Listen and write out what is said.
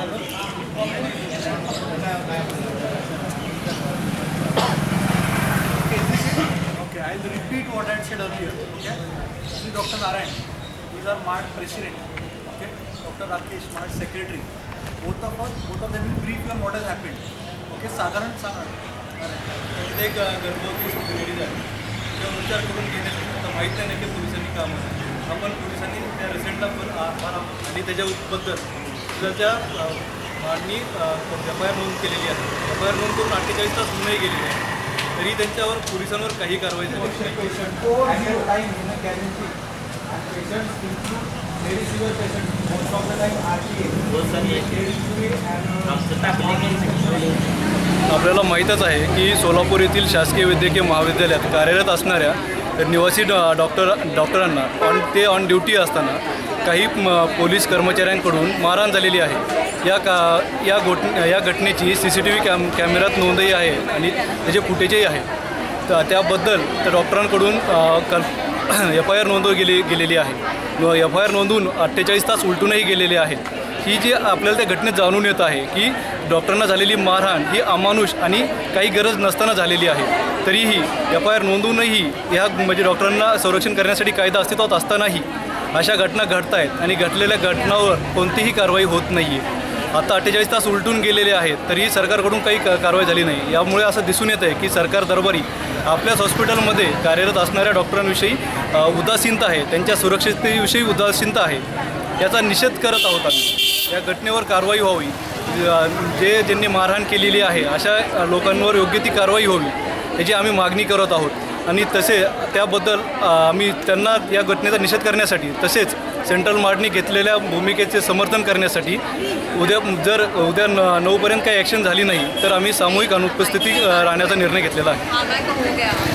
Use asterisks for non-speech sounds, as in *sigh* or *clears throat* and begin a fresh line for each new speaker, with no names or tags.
Okay, I'll repeat what I had said earlier. Okay? This is Dr. Narayan. These are MART president. Okay? Dr. Rakesh, MART secretary. Both of us, both of them will brief you on what has happened. Okay? साधारण सांगा.
तिथे एक गर्भवती ladies आहे तिथे उपचार करून घेण्यासाठी माहीत नाही की पोलिसांनी काम आपण पोलिसांनी त्या रिसेंटला पण आणि त्याच्याबद्दल त्याच्या अ, मांडणी एफ आय आर नोंद केलेली आहे. एफ आय आर नोंद करून अठ्ठेचाळीस तास होऊनही गेलेली आहे. तरी त्यांच्यावर पोलिसांवर काही कारवाई
and
आपल्याला माहीतच आहे की सोलापूर येथील शासकीय वैद्यकीय महाविद्यालयात कार्यरत असणाऱ्या निवासी डॉ- डॉक्टर डॉक्टरांना ऑन ते ऑन ड्युटी असताना काही म- पोलीस कर्मचाऱ्यांकडून मारहाण झालेली आहे. या का या गोट या घटनेची C C T V cam कॅमेऱ्यात नोंदही आहे आणि त्याचे फुटेजही आहे तर त्याबद्दल त्या डॉक्टरांकडून कल *clears throat* एफ आय आर नोंदव गेली गेलेली आहे. एफ आय आर नोंदवून अठ्ठेचाळीस तास उलटूनही गेलेले आहेत ही जी आपल्याला त्या घटनेत जाणून येत आहे की डॉक्टरांना झालेली मारहाण ही अमानुष आणि काही गरज नसताना झालेली आहे. तरीही एफ आय आर नोंदवूनही ह्या म्हणजे डॉक्टरांना संरक्षण करण्यासाठी कायदा अस्तित्वात असतानाही अशा घटना घडत आहेत आणि घडलेल्या घटनावर कोणतीही कारवाई होत नाही आहे आता अठ्ठेचाळीस तास उलटून गेलेले आहेत तरीही सरकारकडून काही कारवाई झाली नाही. यामुळे असं दिसून येतं आहे की सरकार दरबारी आपल्याच हॉस्पिटलमध्ये कार्यरत असणाऱ्या डॉक्टरांविषयी उदासीनता आहे त्यांच्या सुरक्षिततेविषयी उदासीनता आहे याचा निषेध करत आहोत आम्ही. या घटनेवर कारवाई व्हावी जे ज्यांनी मारहाण केलेली आहे अशा लोकांवर योग्य ती कारवाई व्हावी याची आम्ही मागणी करत आहोत. आणि तसे त्याबद्दल आम्ही त्यांना या घटनेचा निषेध करण्यासाठी तसेच सेंट्रल मार्टने घेतलेल्या भूमिकेचे समर्थन करण्यासाठी उद्या जर उद्या न नऊपर्यंत काही ॲक्शन झाली नाही तर आम्ही सामूहिक अनुपस्थिती राहण्याचा निर्णय घेतलेला आहे.